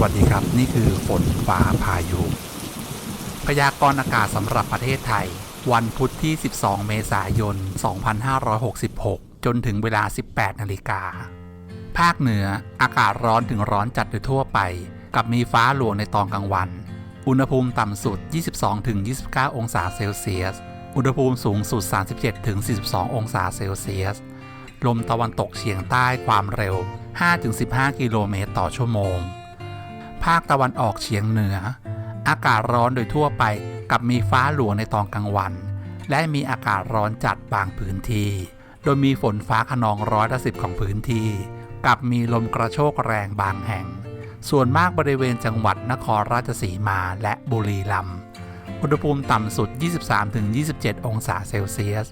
วัสดีครับ นี่คือฝนฟ้าพายุ พยากรณ์อากาศสำหรับประเทศไทย วันพุธที่ 12 เมษายน 2566 จนถึงเวลา 18 นาฬิกา ภาคเหนืออากาศร้อนถึงร้อนจัดโดยทั่วไป กับมีฟ้าหลวงในตอนกลางวัน อุณหภูมิต่ำสุด 22-29 องศาเซลเซียส อุณหภูมิสูงสุด 37-42 องศาเซลเซียส ลมตะวันตกเฉียงใต้ความเร็ว5-15 กิโลเมตรต่อชั่วโมง ภาคตะวันออกเฉียงเหนือ อากาศร้อนโดยทั่วไปกับมีฟ้าหลวงในตอนกลางวัน และมีอากาศร้อนจัดบางพื้นที่ โดยมีฝนฟ้าขนองร้อยละสิบของพื้นที่ กับมีลมกระโชกแรงบางแห่ง ส่วนมากบริเวณจังหวัดนครราชสีมาและบุรีรัมย์อุณหภูมิต่ำสุด 23-27 องศาเซลเซียส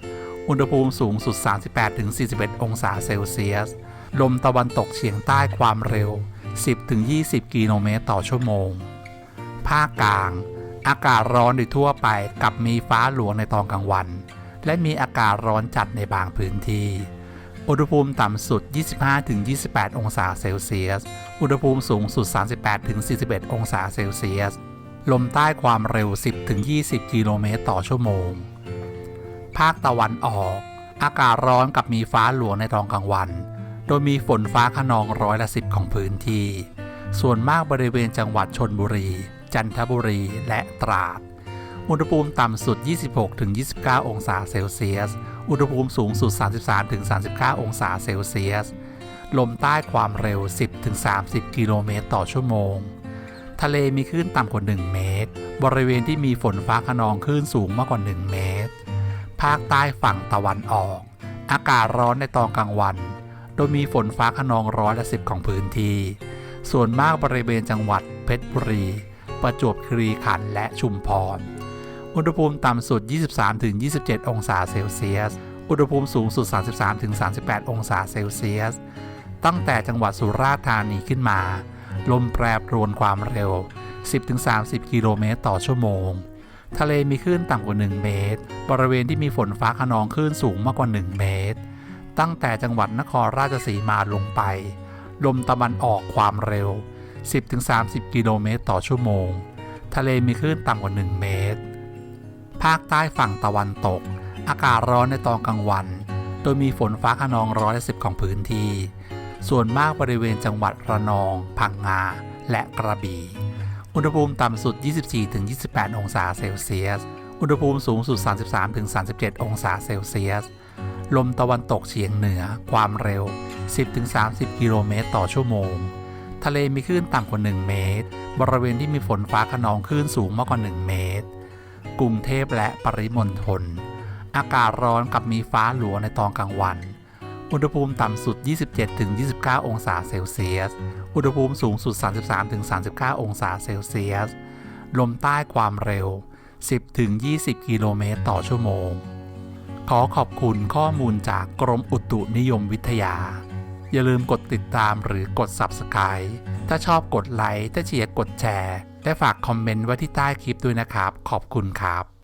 อุณหภูมิสูงสุด 38-41 องศาเซลเซียส ลมตะวันตกเฉียงใต้ความเร็ว 10-20 กิโลเมตรต่อชั่วโมง ภาคกลาง อากาศร้อนโดยทั่วไปกับมีฟ้าหลวงในตอนกลางวัน และมีอากาศร้อนจัดในบางพื้นที่ อุณหภูมิต่ำสุด 25-28 องศาเซลเซียส อุณหภูมิสูงสุด 38-41 องศาเซลเซียส ลมใต้ความเร็ว 10-20 กิโลเมตรต่อชั่วโมง ภาคตะวันออก อากาศร้อนกับมีฟ้าหลวงในตอนกลางวัน โดยมีฝนฟ้าขนองร้อยละสิบของพื้นที่ ส่วนมากบริเวณจังหวัดชนบุรี จันทบุรี และตราด อุณหภูมิต่ำสุด 26-29 องศาเซลเซียส อุณหภูมิสูงสุด 33-39 องศาเซลเซียส ลมใต้ความเร็ว 10-30 กิโลเมตรต่อชั่วโมง ทะเลมีคลื่นต่ำกว่า 1 เมตร บริเวณที่มีฝนฟ้าขนองคลื่นสูงมากกว่า 1 เมตร ภาคใต้ฝั่งตะวันออก อากาศร้อนในตอนกลางวัน โดยมีฝนฟ้าขนองร้อยละสิบของพื้นที่ ส่วนมากบริเวณจังหวัดเพชรบุรี ประจวบคีรีขันธ์และชุมพร อุณหภูมิต่ำสุด 23-27 องศาเซลเซียส อุณหภูมิสูงสุด 33-38 องศาเซลเซียส ตั้งแต่จังหวัดสุราษฎร์ธานีขึ้นมา ลมแปรปรวนความเร็ว 10-30 กิโลเมตรต่อชั่วโมง ทะเลมีคลื่นต่ำกว่า 1 เมตร บริเวณที่มีฝนฟ้าขนองคลื่นสูงมากกว่า 1 เมตร ตั้งแต่จังหวัดนครราชสีมาลงไป ลมตะวันออกความเร็ว 10-30 กิโลเมตรต่อชั่วโมง ทะเลมีคลื่นต่ำกว่า 1 เมตร ภาคใต้ฝั่งตะวันตก อากาศร้อนในตอนกลางวัน โดยมีฝนฟ้าขนองร้อยละสิบของพื้นที่ ส่วนมากบริเวณจังหวัดระนอง พังงา และกระบี่ อุณหภูมิต่ำสุด 24-28 องศาเซลเซียส อุณหภูมิสูงสุด 33-37 องศาเซลเซียส ลมตะวันตกเฉียงเหนือความเร็ว 10-30 กิโลเมตรต่อชั่วโมง ทะเลมีคลื่นต่ำกว่า 1 เมตร บริเวณที่มีฝนฟ้าขนองคลื่นสูงมากกว่า 1 เมตร กรุงเทพและปริมณฑล อากาศร้อนกับมีฟ้าหลวงในตอนกลางวัน อุณหภูมิต่ำสุด 27-29 องศาเซลเซียส อุณหภูมิสูงสุด 33-39 องศาเซลเซียส ลมใต้ความเร็ว 10-20 กิโลเมตรต่อชั่วโมง ขอขอบคุณข้อมูลจากกรมอุตุนิยมวิทยา อย่าลืมกดติดตามหรือกด Subscribe ถ้าชอบกดไลค์ถ้าเชียร์กดแชร์ และฝากคอมเมนต์ไว้ที่ใต้คลิปด้วยนะครับ ขอบคุณครับ